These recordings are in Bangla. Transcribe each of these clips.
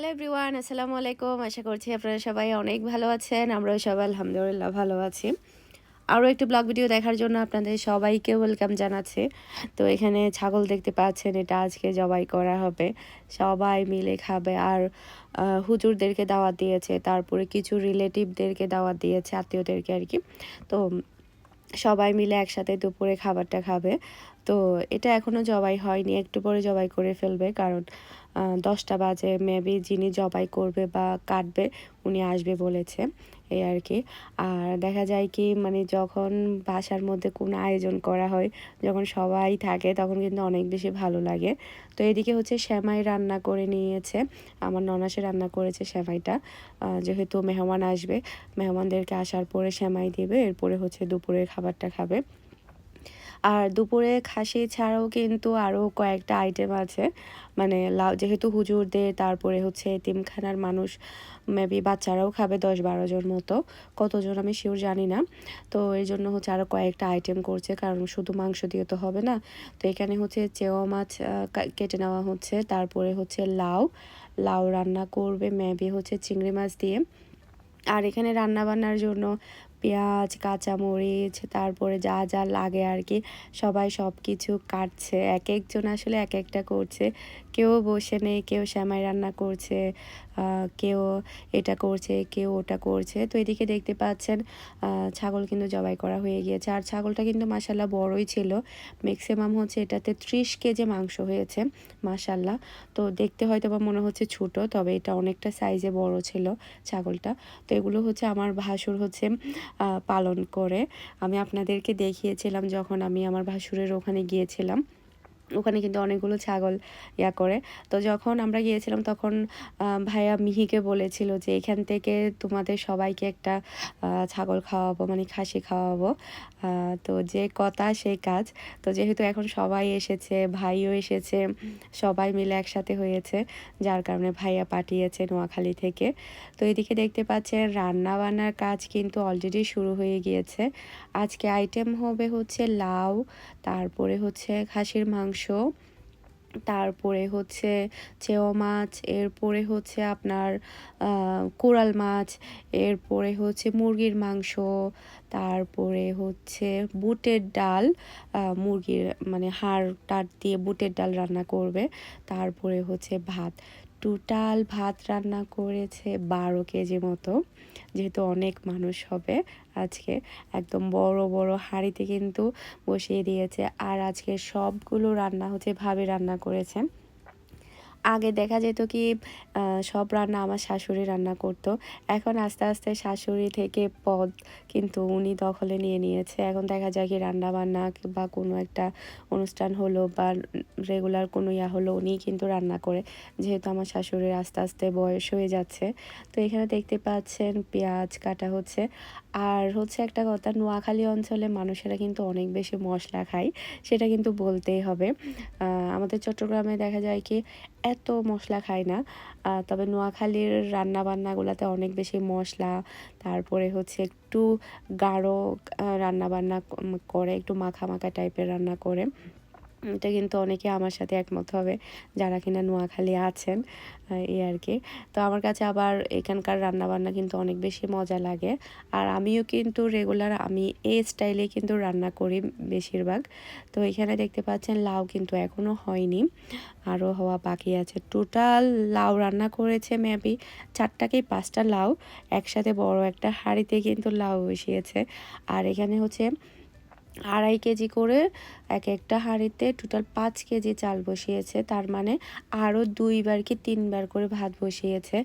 হ্যালো এভরিওয়ান আসসালামু আলাইকুম আশা করছি আপনারা সবাই অনেক ভালো আছেন। আমরাও সবাই আলহামদুলিল্লাহ ভালো আছি। আরও একটি ব্লগ ভিডিও দেখার জন্য আপনাদের সবাইকে ওয়েলকাম জানাচ্ছি। তো এখানে ছাগল দেখতে পাচ্ছেন, এটা আজকে জবাই করা হবে। সবাই মিলে খাবে। আর হুজুরদেরকে দাওয়াত দিয়েছে, তারপরে কিছু রিলেটিভদেরকে দাওয়াত দিয়েছে, আত্মীয়দেরকে আর কি। তো সবাই মিলে একসাথে দুপুরে খাবারটা খাবে। তো এটা এখনও জবাই হয়নি, একটু পরে জবাই করে ফেলবে। কারণ দশটা বাজে মেবি যিনি জবাই করবে বা কাটবে, উনি আসবে বলেছে, এই আর কি। আর দেখা যায় কি মানে যখন বাসার মধ্যে কোনো আয়োজন করা হয়, যখন সবাই থাকে, তখন কিন্তু অনেক বেশি ভালো লাগে। তো এদিকে হচ্ছে শ্যামাই রান্না করে নিয়েছে, আমার ননাসে রান্না করেছে শ্যামাইটা। যেহেতু মেহমান আসবে, মেহমানদেরকে আসার পরে শ্যামাই দেবে, এরপরে হচ্ছে দুপুরের খাবারটা খাবে। আর দুপুরে খাসি ছাড়াও কিন্তু আরও কয়েকটা আইটেম আছে। মানে লাউ, যেহেতু হুজুরদের, তারপরে হচ্ছে এতিমখানার মানুষ মেবি বাচ্চারাও খাবে দশ বারো জন মতো। কতজন আমি শিওর জানি না। তো এই জন্য হচ্ছে আরও কয়েকটা আইটেম করছে, কারণ শুধু মাংস দিয়ে তো হবে না। তো এখানে হচ্ছে চেওয়া মাছ কেটে নেওয়া হচ্ছে। তারপরে হচ্ছে লাউ লাউ রান্না করবে মেবি হচ্ছে চিংড়ি মাছ দিয়ে। আর এখানে রান্না বান্নার জন্য পেঁয়াজ, কাঁচামরিচ, তারপরে যা যা লাগে আর কি, সবাই সব কিছু কাটছে। এক একজন আসলে এক একটা করছে। কেউ বসে নেই, কেউ শ্যামাই রান্না করছে কেউ এটা করছে, কেউ ওটা করছে। তো এদিকে দেখতে পাচ্ছেন ছাগল কিন্তু জবাই করা হয়ে গিয়েছে। আর ছাগলটা কিন্তু মাসাল্লাহ বড়ই ছিল। ম্যাক্সিমাম হচ্ছে এটাতে ত্রিশ কেজি মাংস হয়েছে মাসাল্লাহ তো দেখতে হয়তো বা মনে হচ্ছে ছোট, তবে এটা অনেকটা সাইজে বড় ছিল ছাগলটা। তো এগুলো হচ্ছে আমার ভাসুর হচ্ছে পালন করে। আমি আপনাদেরকে দেখিয়েছিলাম যখন আমি আমার ভাসুরের ওখানে গিয়েছিলাম। ওখানে কিন্তু অনেকগুলো ছাগল ইয়া করে। তো যখন আমরা গিয়েছিলাম তখন ভাইয়া মিহিকে বলেছিল যে এখান থেকে তোমাদের সবাইকে একটা ছাগল খাওয়াবো মানে খাসি খাওয়াবো। তো যে কথা সেই কাজ। তো যেহেতু এখন সবাই এসেছে, ভাইও এসেছে, সবাই মিলে একসাথে হয়েছে, যার কারণে ভাইয়া পাঠিয়েছে নোয়াখালী থেকে। তো এদিকে দেখতে পাচ্ছেন রান্না বান্নার কাজ কিন্তু অলরেডি শুরু হয়ে গিয়েছে। আজকে আইটেম হবে হচ্ছে লাউ, তারপরে হচ্ছে খাসির মাংস তারপরে হচ্ছে চেও মাছ, এরপরে হচ্ছে আপনার কোরাল মাছ, এরপরে হচ্ছে মুরগির মাংস, তারপরে হচ্ছে বুটের ডাল মুরগির মানে হাড় টাট দিয়ে বুটের ডাল রান্না করবে, তারপরে হচ্ছে ভাত। টোটাল ভাত রান্না করেছে বারো কেজি মতো, যেহেতু অনেক মানুষ হবে আজকে। একদম বড় বড় হাঁড়িতে কিন্তু বসিয়ে দিয়েছে। আর আজকে সবগুলো রান্না হচ্ছে ভাবে রান্না করেছে। আগে দেখা যেত কি সব রান্না আমার শাশুড়ি রান্না করতো। এখন আস্তে আস্তে শাশুড়ি থেকে পদ কিন্তু উনি দখলে নিয়ে নিয়েছে। এখন দেখা যায় কি রান্না বান্না বা কোনো একটা অনুষ্ঠান হলো বা রেগুলার কোনো ইয়া হলো, উনিই কিন্তু রান্না করে। যেহেতু আমার শাশুড়ির আস্তে আস্তে বয়স হয়ে যাচ্ছে, তো এখানে দেখতে পাচ্ছেন পেঁয়াজ কাটা হচ্ছে। আর হচ্ছে একটা কথা, নোয়াখালী অঞ্চলে মানুষেরা কিন্তু অনেক বেশি মশলা খায়, সেটা কিন্তু বলতেই হবে। আমাদের চট্টগ্রামে দেখা যায় কি এত মশলা খায় না। তবে নোয়াখালীর রান্না বান্নাগুলোতে অনেক বেশি মশলা, তারপরে হচ্ছে একটু গাঢ় রান্না বান্না করে, একটু মাখা মাখা টাইপের রান্না করে। এটা কিন্তু অনেকে আমার সাথে একমত হবে, যারা কিনা নোয়াখালী আছেন এই আর কি। তো আমার কাছে আবার এখানকার রান্নাবান্না কিন্তু অনেক বেশি মজা লাগে। আর আমিও কিন্তু রেগুলার আমি এই স্টাইলে কিন্তু রান্না করি বেশিরভাগ। তো এখানে দেখতে পাচ্ছেন লাউ কিন্তু এখনও হয়নি, আরও হওয়া বাকি আছে। টোটাল লাউ রান্না করেছে মেবি চারটা কি পাঁচটা লাউ, একসাথে বড় একটা হাঁড়িতে কিন্তু লাউ বসিয়েছে। আর এখানে হচ্ছে আড়াই কেজি করে এক একটা হাঁড়িতে টোটাল পাঁচ কেজি চাল বসিয়েছে। তার মানে আরও দুইবার কি তিনবার করে ভাত বসিয়েছে।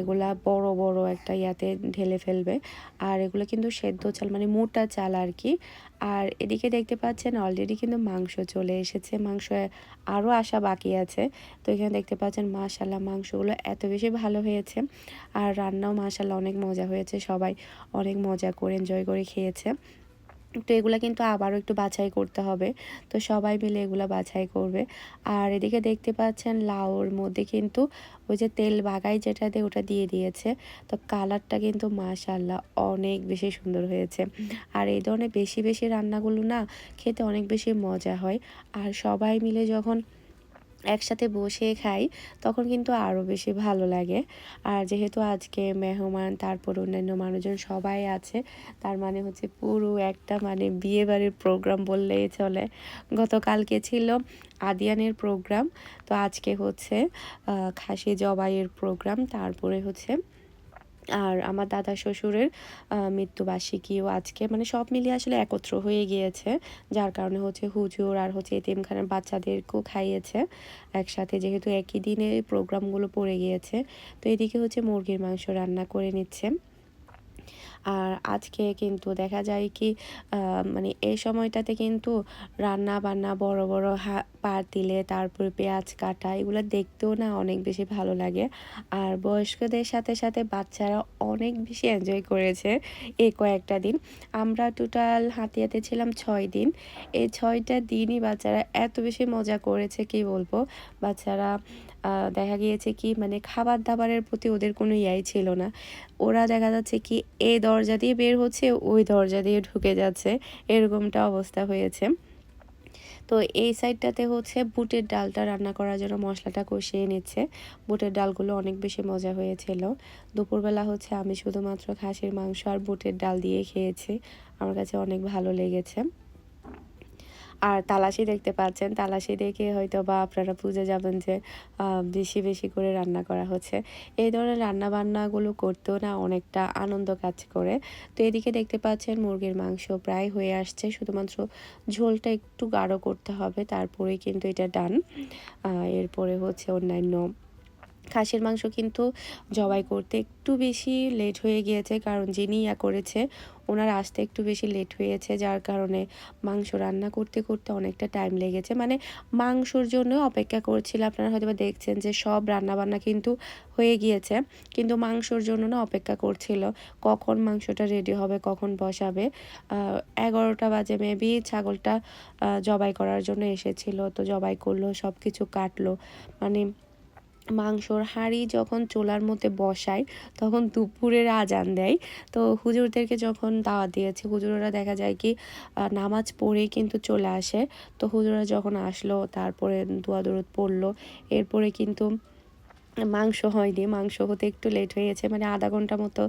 এগুলা বড় বড় একটা ইয়াতে ঢেলে ফেলবে। আর এগুলো কিন্তু সেদ্ধ চাল মানে মোটা চাল আর কি। আর এদিকে দেখতে পাচ্ছেন অলরেডি কিন্তু মাংস চলে এসেছে। মাংস আরও আসা বাকি আছে। তো এখানে দেখতে পাচ্ছেন মাশাল্লাহ মাংসগুলো এত বেশি ভালো হয়েছে। আর রান্নাও মাশাল্লাহ অনেক মজা হয়েছে। সবাই অনেক মজা করে এনজয় করে খেয়েছে। তো এগুলো কিন্তু আবারও একটু বাছাই করতে হবে। তো সবাই মিলে এগুলো বাছাই করবে। আর এদিকে দেখতে পাচ্ছেন লাউর মধ্যে কিন্তু ওই যে তেল বাগাই যেটা দিয়ে ওটা দিয়ে দিয়েছে। তো কালারটা কিন্তু মাশাল্লাহ অনেক বেশি সুন্দর হয়েছে। আর এই ধরনের বেশি বেশি রান্নাগুলো না খেতে অনেক বেশি মজা হয়। আর সবাই মিলে যখন একসাথে বসে খাই, তখন কিন্তু আরও বেশি ভালো লাগে। আর যেহেতু আজকে মেহমান, তারপর অন্যান্য মানুষজন সবাই আছে, তার মানে হচ্ছে পুরো একটা মানে বিয়ে বাড়ির প্রোগ্রাম বললেই চলে। গতকালকে ছিল আদিয়ানের প্রোগ্রাম তো আজকে হচ্ছে খাসি জবাইয়ের প্রোগ্রাম তারপরে হচ্ছে আর আমার দাদা শ্বশুরের মৃত্যুবার্ষিকীও আজকে। মানে সব মিলিয়ে আসলে একত্র হয়ে গিয়েছে। যার কারণে হচ্ছে হুজুর আর হচ্ছে এতিমখানার বাচ্চাদেরকেও খাইয়েছে। একসাথে যেহেতু একই দিনে প্রোগ্রামগুলো পড়ে গিয়েছে। তো এদিকে হচ্ছে মুরগির মাংস রান্না করে নিচ্ছে। আর আজকে কিন্তু দেখা যায় কি মানে এই সময়টাতে কিন্তু রান্না বান্না বড় বড় হা পাতিলে তারপরে পেঁয়াজ কাটা এগুলো দেখতেও না অনেক বেশি ভালো লাগে। আর বয়স্কদের সাথে সাথে বাচ্চারা অনেক বেশি এনজয় করেছে এই কয়েকটা দিন। আমরা টোটাল হাতিয়াতে ছিলাম ছয় দিন। এই ছয়টা দিনই বাচ্চারা এত বেশি মজা করেছে, কি বলব? বাচ্চারা দেখা গিয়েছে কি মানে খাবার দাবারের প্রতি ওদের কোনো ইয়াই ছিল না। ওরা দেখা যাচ্ছে কি এই দরজা দিয়ে বের হচ্ছে, ওই দরজা দিয়ে ঢুকে যাচ্ছে। এরকমটা অবস্থা হয়েছে। তো এই সাইডটাতে হচ্ছে বুটের ডালটা রান্না করার জন্য মশলাটা কষিয়ে নিচ্ছে। বুটের ডালগুলো অনেক বেশি মজা হয়েছিল। দুপুরবেলা হচ্ছে আমি শুধুমাত্র খাসির মাংস আর বুটের ডাল দিয়ে খেয়েছি। আমার কাছে অনেক ভালো লেগেছে। আর তালাশি দেখতে পাচ্ছেন। তালাশি দেখে হয়তো বা আপনারা বুঝে যাবেন যে বেশি বেশি করে রান্না করা হচ্ছে। এই ধরনের রান্না বান্নাগুলো করতেও না অনেকটা আনন্দ কাজ করে। তো এদিকে দেখতে পাচ্ছেন মুরগির মাংস প্রায় হয়ে আসছে। শুধুমাত্র ঝোলটা একটু গাঢ় করতে হবে, তারপরেই কিন্তু এটা ডান। এরপরে হচ্ছে অন্যান্য খাসির মাংস কিন্তু জবাই করতে একটু বেশি লেট হয়ে গিয়েছে, কারণ যিনি ইয়া করেছে, ওনার আসতে একটু বেশি লেট হয়েছে, যার কারণে মাংস রান্না করতে করতে অনেকটা টাইম লেগেছে। মানে মাংসর জন্য অপেক্ষা করছিল, আপনারা হয়তো দেখছেন যে সব রান্না বান্না কিন্তু হয়ে গিয়েছে, কিন্তু মাংসর জন্য না অপেক্ষা করছিল, কখন মাংসটা রেডি হবে, কখন বসাবে। এগারোটা বাজে মেবি ছাগলটা জবাই করার জন্য এসেছিল, তো জবাই করল সব কিছু কাটলো। মানে মাংসর হাঁড়ি যখন চোলার মধ্যে বসায়, তখন দুপুরের আজান দেয়। তো হুজুরদেরকে যখন দাওয়া দিয়েছে, হুজুররা দেখা যায় কি নামাজ পড়ে কিন্তু চলে আসে। তো হুজুরা যখন আসলো, তারপরে দোয়া দরুদ পড়ল। এরপরে কিন্তু মাংস হয়নি, মাংস হতে একটু লেট হয়েছে মানে আধা ঘণ্টা মতো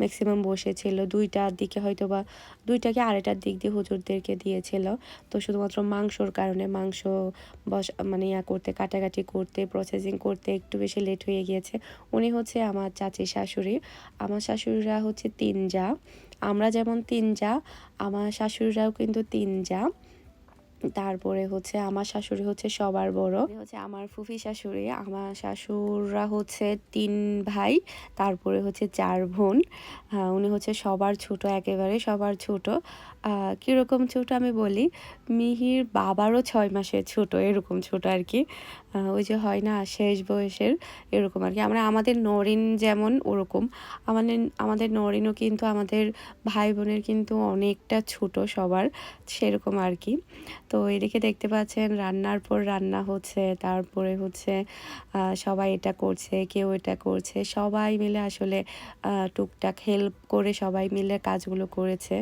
ম্যাক্সিমাম বসেছিল। দুইটার দিকে হয়তো বা দুইটাকে আড়াইটার দিক দিয়ে হুজুরদেরকে দিয়েছিল। তো শুধুমাত্র মাংসর কারণে মাংস বস মানে ইয়া করতে, কাটাকাটি করতে প্রসেসিং করতে একটু বেশি লেট হয়ে গিয়েছে। উনি হচ্ছে আমার চাচি শাশুড়ি। আমার শাশুড়িরা হচ্ছে তিন যা আমরা যেমন তিন যা আমার শাশুড়িরাও কিন্তু তিন যা তারপরে হচ্ছে আমার শাশুড়ি হচ্ছে সবার বড়। হচ্ছে আমার ফুফি শাশুড়ি, আমার শাশুড়রা হচ্ছে তিন ভাই, তারপরে হচ্ছে চার বোন। উনি হচ্ছে সবার ছোট, একেবারে সবার ছোট। কীরকম ছোট আমি বলি? মিহির বাবারও ছয় মাসের ছোট, এরকম ছোট আর কি। ওই যে হয় না, শেষ বয়সের এরকম আর কি। আমরা, আমাদের নরিন যেমন ওরকম। আমাদের আমাদের নরিনও কিন্তু আমাদের ভাই বোনের কিন্তু অনেকটা ছোট সবার, সেরকম আর কি। তো এদিকে দেখতে পাচ্ছেন রান্নার পর রান্না হচ্ছে, তারপরে হচ্ছে সবাই এটা করছে, কেউ এটা করছে। সবাই মিলে আসলে টুকটাক হেল্প করে সবাই মিলে কাজগুলো করেছে।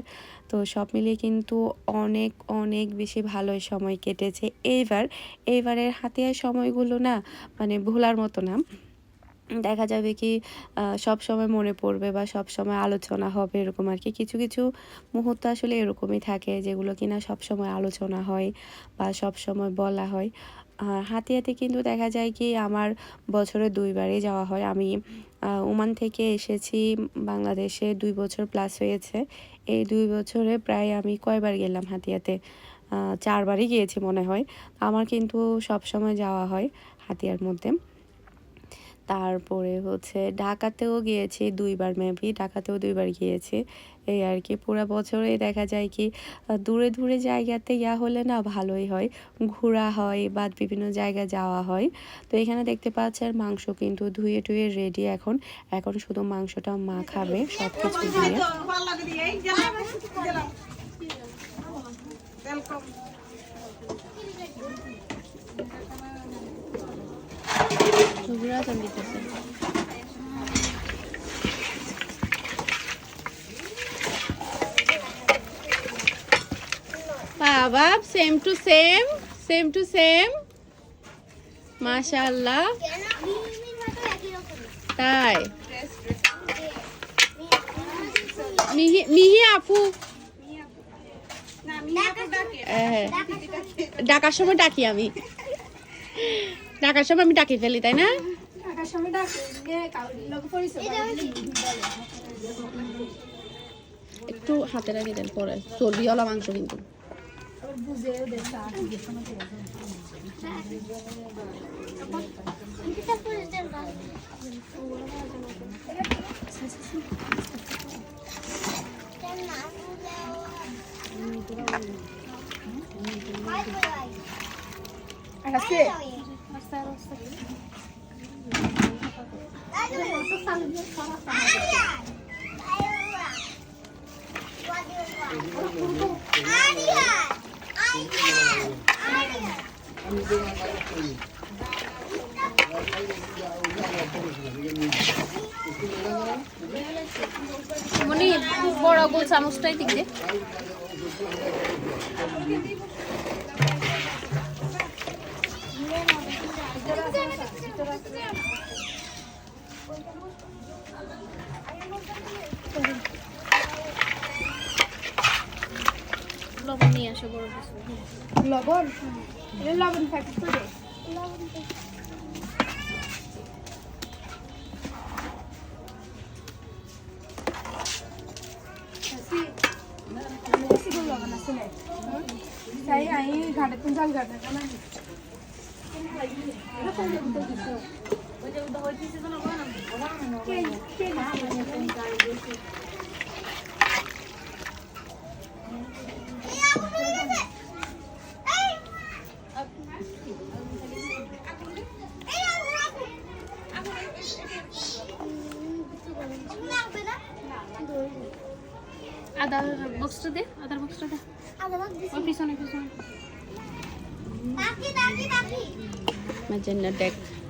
তো সব মিলিয়ে কিন্তু অনেক অনেক বেশি ভালো সময় কেটেছে। এইবার, এইবারের হাতিয়ার সময়গুলো না মানে ভোলার মতো না। দেখা যাবে কি সব সময় মনে পড়বে বা সব সময় আলোচনা হবে এরকম আর কি। কিছু কিছু মুহূর্ত আসলে এরকমই থাকে যেগুলো কিনা সব সময় আলোচনা হয় বা সব সময় বলা হয়। আর হাতিয়াতে কিন্তু দেখা যায় কি আমার বছরে দুইবারই যাওয়া হয়। আমি ওমান থেকে এসেছি, বাংলাদেশে দুই বছর প্লাস হয়েছে। এই দুই বছরে প্রায় আমি কয়বার গেলাম হাতিয়াতে চারবারই গিয়েছি মনে হয়। আমার কিন্তু সব সময় যাওয়া হয় হাতিয়ার মধ্যে। তারপরে হচ্ছে ঢাকাতেও গিয়েছি দুইবার মেবি ঢাকাতেও দুইবার গিয়েছি এই আর কি পুরো বছরে দেখা যায় কি দূরে দূরে জায়গাতে ইয়া হলে না ভালোই হয় ঘোরা হয় বা বিভিন্ন জায়গায় যাওয়া হয় তো এখানে দেখতে পাচ্ছেন মাংস কিন্তু ধুয়ে টুয়ে রেডি এখন এখন শুধু মাংসটা মা খাবে সব কিছু দিয়ে দিতেছে। বাবা same to same same to same মাশাআল্লাহ। তাই। মিহি মিহি আপু। হ্যাঁ। ডাকার সময় ডাকি আমি। ডাকার সময় আমি ডাকি ফেলি তাই না? একটু হাতে রাখি দেন পরে। চর্বিওয়ালা মাংস কিন্তু। মনি বড় গোল চামচটাই দিক বড় কিছু। লবণ? লবণ থাকে তো রে তাই আমি ঘাটে তুমি চাল ঘাটে না আদার বক্সটা দে আদার বক্সটা দে ওই পিছনে পিছনে ম্যাজেন্ডা ডেক এটা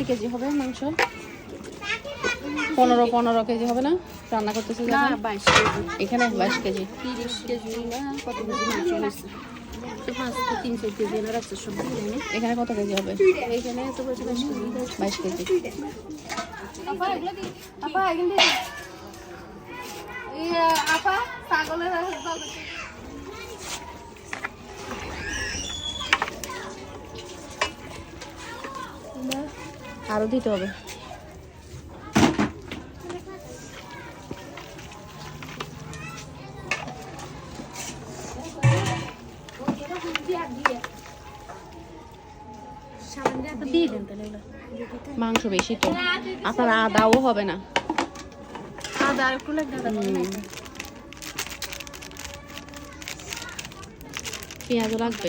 কয় কেজি হবে মাংস? পনেরো পনেরো কেজি হবে না? রান্না করতেছে বাইশ কেজি। এখানে বাইশ কেজি। তিরিশ কেজি না কত কেজি মাংস হয়েছে এখানে কত কেজি হবে? এখানে বাইশ কেজি। আপা ছাগলের আরও দিতে হবে। দিয়ে দেন তাহলে মাংস বেশি তো। আপনার আদাও হবে না। আদা আর একটু লাগবে পেঁয়াজও লাগবে।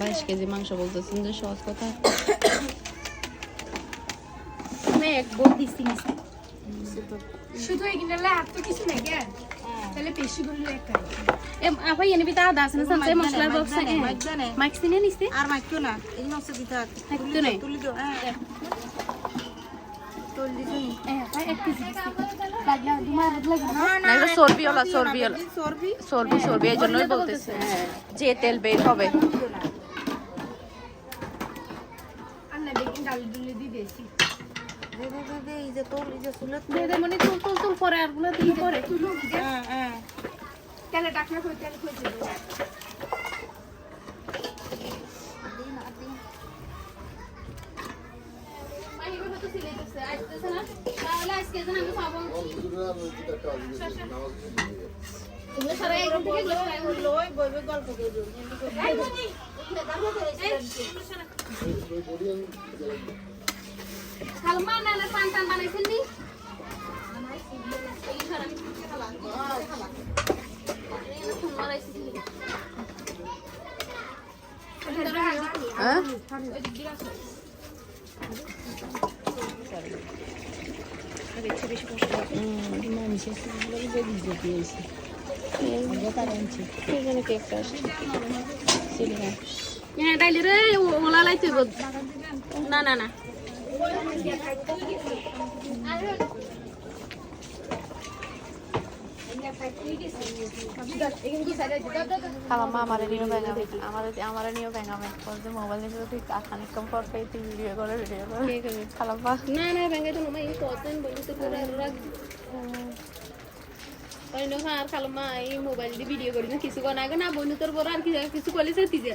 বাইশ কেজি মাংস বলতেছেন যে সহজ কথা। এক বোল দিচ্ছি নিচে শুধু এখানে আর তো কিছু নেই কেন তাহলে বেশি করে লেখা আপা এনে বিতা আদা আছে না সাথে মশলার বক্স মাইক সিনে নিছে? আর মাইকো না এই নষ্ট দিতে থাকতো নাই তুলি দাও হ্যাঁ তুলি দিছি এ আপা এক কেজি লাগলা তোমার লাগলা না এটা চর্বিওয়ালা চর্বিওয়ালা সরবি চর্বি এই জন্যই বলতেছে। যে তেল বের হবে আর না বেকিং ডাল দিলে দিয়ে দিয়েছি দে দে দে দে এই যে তোল এই যে সুলত দে দে তুল তুল তুল পরে আরগুলো দিয়ে পরে। হ্যাঁ হ্যাঁ। তেলে টাকনা করে তেল করে লই বইবে গল্প করব হ্যাঁ এখানে কেকটা আসছে হ্যাঁ না না না খালাম্মা আমারে নিয়েও ব্যাঙাবে আমাদের আমারে নিয়েও ব্যাঙাবে বলতে মোবাইল নিয়ে তুই খানিকক্ষণ পর পেয়ে তুই ভিডিও করে ভিডিও করে। খালাম্মা। না না ব্যাঙ্গে তো মা এই কতদিন বলি তো পুরো রাগ। ওই আর খালো এই মোবাইল দিয়ে ভিডিও করি না কিছু কোন আগে না বন্ধু তোর বড় আর কিছু সে তিজে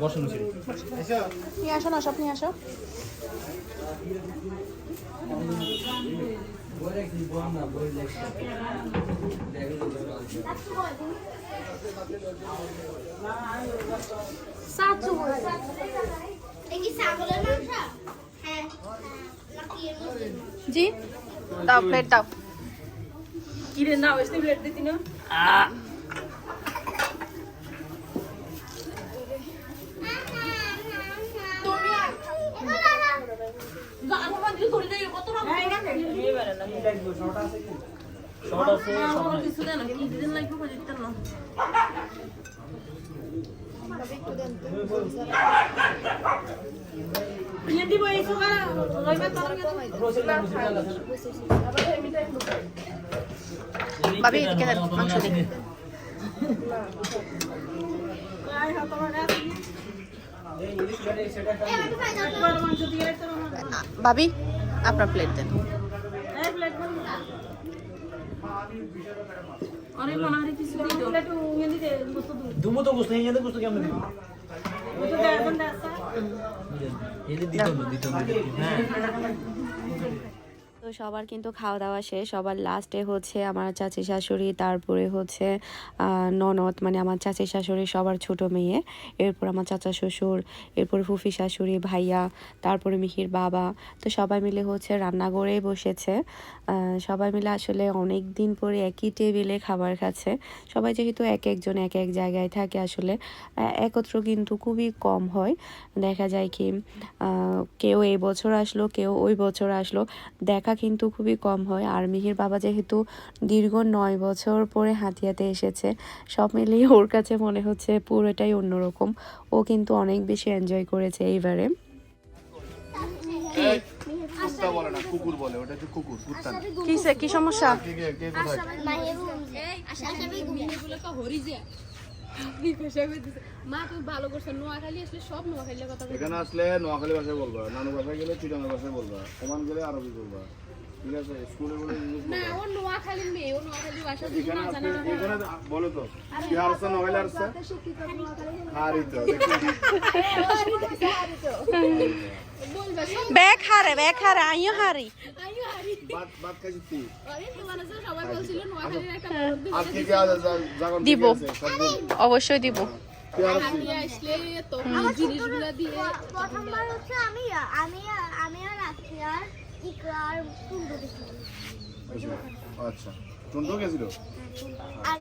বসানো ছিল নিয়ে আসো না সব নিয়ে আসো ছাগলের মাংস? হ্যাঁ? জি। দাও প্লেট দাও। কিরে না ওই প্লেট দিতি না? কিছু দেন কি দিন লাগবে বুঝতে না ভাবি এদিকে মাংস দিন ভাবি আপনার প্লেট দেন। অনেক মনে হয় কিছু দিত দুমো তো গুছ নেই এনে গুছ কেমন দিবি? দিতাম দিতাম হ্যাঁ। তো সবার কিন্তু খাওয়া দাওয়া শেষ। সবার লাস্টে হচ্ছে আমার চাচি শাশুড়ি তারপরে হচ্ছে ননদ মানে আমার চাচি শাশুড়ি সবার ছোট মেয়ে। এরপর আমার চাচা শ্বশুর এরপর ফুফি শাশুড়ি ভাইয়া, তারপরে মিহির বাবা। তো সবাই মিলে হচ্ছে রান্নাঘরেই বসেছে। সবাই মিলে আসলে অনেক দিন পরে একই টেবিলে খাবার খাচ্ছে। সবাই যেহেতু এক একজন এক এক জায়গায় থাকে আসলে একত্র কিন্তু খুবই কম হয়। দেখা যায় কি কেউ এই বছর আসলো, কেউ ওই বছর আসলো। দেখা কিন্তু খুবই কম হয়। আর মিহির বাবা যেহেতু দীর্ঘ নয় বছর পরে হাতিয়াতে এসেছে সব মিলিয়ে ওর কাছে মনে হচ্ছে পুরোটাই অন্যরকম। ও কিন্তু অনেক বেশি এনজয় করেছে এইবারে। কুত্তা বলে না কুকুর বলে ওটা হচ্ছে কুকুর কুত্তা কি সমস্যা? মা, তুমি ভালো করছ, নোয়াখালী আসলে সব নোয়াখালী কথা এখানে আসলে নোয়াখালী ভাষায় বলবা নানু ভাষায় গেলে চিটাঙ্গা ভাষায় বলবা, ওমান গেলে আরবি বলবা। ঠিক আছে স্কুলে বলে ইংলিশ না ও নোয়াখালীর মেয়ে ও নোয়াখালী ভাষা যদি না জানে এখানে বলো তো কি হারছে নোয়াখালী হারছে? হারি তো দেখি। বলবে ব্যাগ হারে ব্যাগ হারে আইও হারি। আইও হারি। ভাত ভাত খাইছি তুই আরে তোমার সবাই বলছিল নোয়াখালীর একটা আর কি কি আছে জাগন দিব। অবশ্যই দিব। আসলে তো জিনিসগুলো দিয়ে প্রথমবার হচ্ছে আমি আমি আমি আর রাখি আর আচ্ছা টুন্টু গেছিল? আর